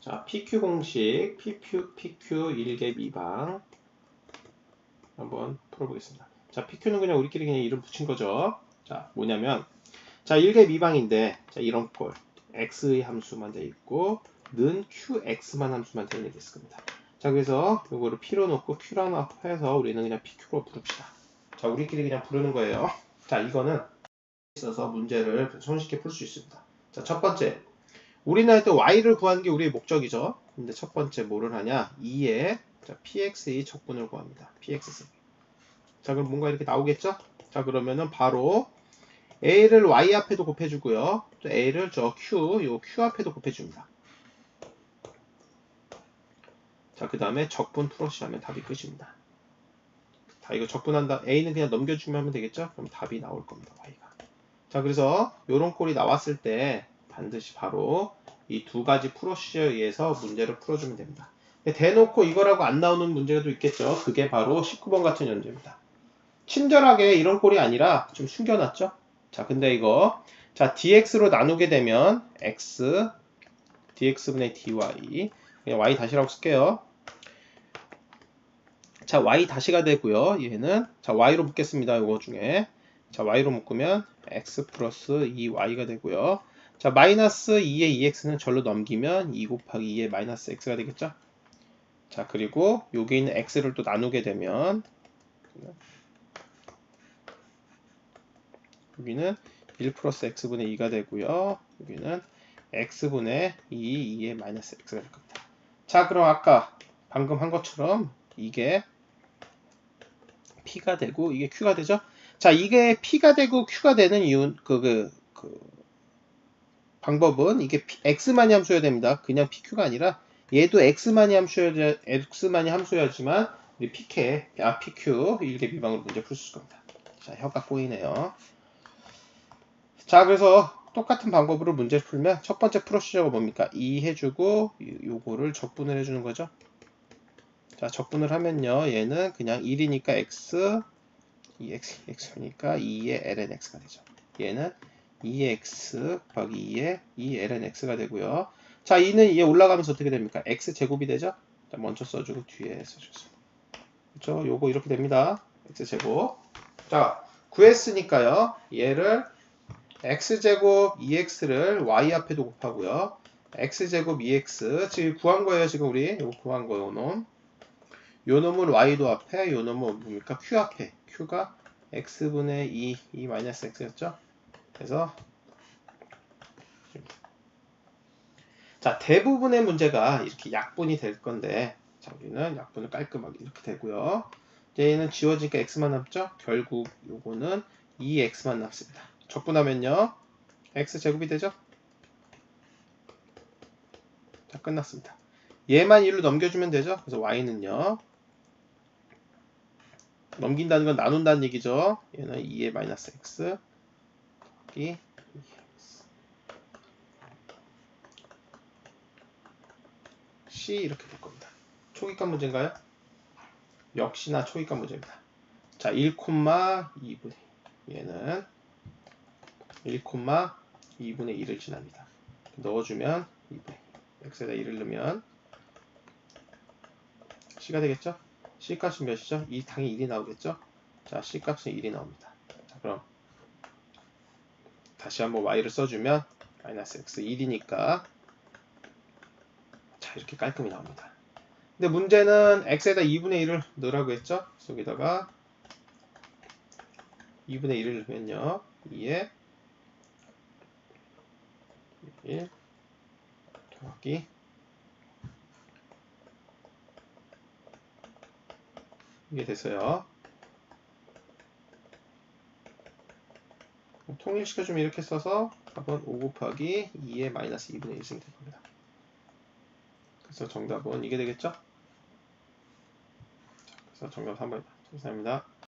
자, PQ 공식, PQ, PQ 1개 미방. 한번 풀어보겠습니다. 자, PQ는 그냥 우리끼리 그냥 이름 붙인 거죠. 자, 뭐냐면, 자, 1개 미방인데, 자, 이런 꼴. x의 함수만 돼 있고, 는 qx만 함수만 되어 있을 겁니다. 자, 그래서 이거를 p로 놓고 q라고 해서 우리는 그냥 pq로 부릅시다. 자, 우리끼리 그냥 부르는 거예요. 자, 이거는 있어서 문제를 손쉽게 풀 수 있습니다. 자, 첫 번째. 우리는 할때 y를 구하는 게 우리의 목적이죠. 근데 첫 번째 뭐를 하냐? 2에 자, px의 적분을 구합니다. px. 자, 그럼 뭔가 이렇게 나오겠죠? 자, 그러면은 바로 a를 y 앞에도 곱해주고요. 또 a를 저 q, 요 q 앞에도 곱해줍니다. 자, 그 다음에 적분 프로시 하면 답이 끝입니다. 자, 이거 적분한다. a는 그냥 넘겨주면 하면 되겠죠? 그럼 답이 나올 겁니다. y가. 자, 그래서 요런 꼴이 나왔을 때 반드시 바로 이 두 가지 프로시저에 의해서 문제를 풀어주면 됩니다. 대놓고 이거라고 안 나오는 문제가 또 있겠죠. 그게 바로 19번 같은 문제입니다. 친절하게 이런 꼴이 아니라 좀 숨겨놨죠. 자, 근데 이거 자 dx로 나누게 되면 x dx분의 dy 그냥 y 다시라고 쓸게요. 자, y 다시가 되고요. 얘는 자 y로 묶겠습니다. 이거 중에 자 y로 묶으면 x 플러스 2y가 되고요. 자, 마이너스 2의 2x는 절로 넘기면 2 곱하기 2의 마이너스 x가 되겠죠? 자, 그리고 여기 있는 x를 또 나누게 되면 여기는 1 플러스 x분의 2가 되고요. 여기는 x분의 2, 2의 마이너스 x가 될 겁니다. 자, 그럼 아까 방금 한 것처럼 이게 p가 되고 이게 q가 되죠? 자, 이게 p가 되고 q가 되는 이유 그, 그, 그 방법은 이게 x만이 함수여야 됩니다. 그냥 pq가 아니라 얘도 x만이 함수여야 x만이 함수여야지만 우리 pk, 아 pq 일개 비방으로 문제 풀 수 있을 겁니다. 자, 혀가 꼬이네요. 자, 그래서 똑같은 방법으로 문제를 풀면 첫 번째 프로시저가 뭡니까? 2 해주고 요거를 적분을 해주는 거죠. 자, 적분을 하면요. 얘는 그냥 1이니까 x, 2x, x니까 2의 ln x가 되죠. 얘는 2x 곱하기 2에 2ln x가 되고요. 자, 2는 2에 올라가면서 어떻게 됩니까? x 제곱이 되죠? 자, 먼저 써주고 뒤에 써주겠습니다. 그렇죠? 요거 이렇게 됩니다. x 제곱. 자, 구했으니까요. 얘를 x제곱 2x를 y 앞에도 곱하고요. x제곱 2x 지금 구한 거예요. 지금 우리 요거 구한 거예요. 요 놈. 요 놈은 y도 앞에 요 놈은 뭡니까? q 앞에. q가 x분의 2, 2 마이너스 x였죠? 그래서 자 대부분의 문제가 이렇게 약분이 될 건데 자 우리는 약분을 깔끔하게 이렇게 되고요. 얘는 지워지니까 x만 남죠? 결국 요거는 2x만 남습니다. 적분하면요. x제곱이 되죠? 자 끝났습니다. 얘만 1로 넘겨주면 되죠? 그래서 y는요. 넘긴다는 건 나눈다는 얘기죠. 얘는 2의 마이너스 x 곱하기 C 이렇게 될 겁니다. 초기값 문제인가요? 역시나 초기값 문제입니다. 자, 1,2분의 얘는 1,2분의 2를 지납니다. 넣어주면 2분의 x에다 1을 넣으면 C가 되겠죠? C 값은 몇이죠? 이 당이 1이 나오겠죠? 자, C 값은 1이 나옵니다. 자, 그럼 다시 한번 y를 써주면 마이너스 x 1이니까 자 이렇게 깔끔히 나옵니다. 근데 문제는 x에다 2분의 1을 넣으라고 했죠? 여기다가 2분의 1을 넣으면요. 2에 1 더하기 이게 됐어요. 통일시켜주면 이렇게 써서 답은 5 곱하기 2의 마이너스 2분의 1승이 될 겁니다. 그래서 정답은 이게 되겠죠? 그래서 정답 3번입니다. 감사합니다.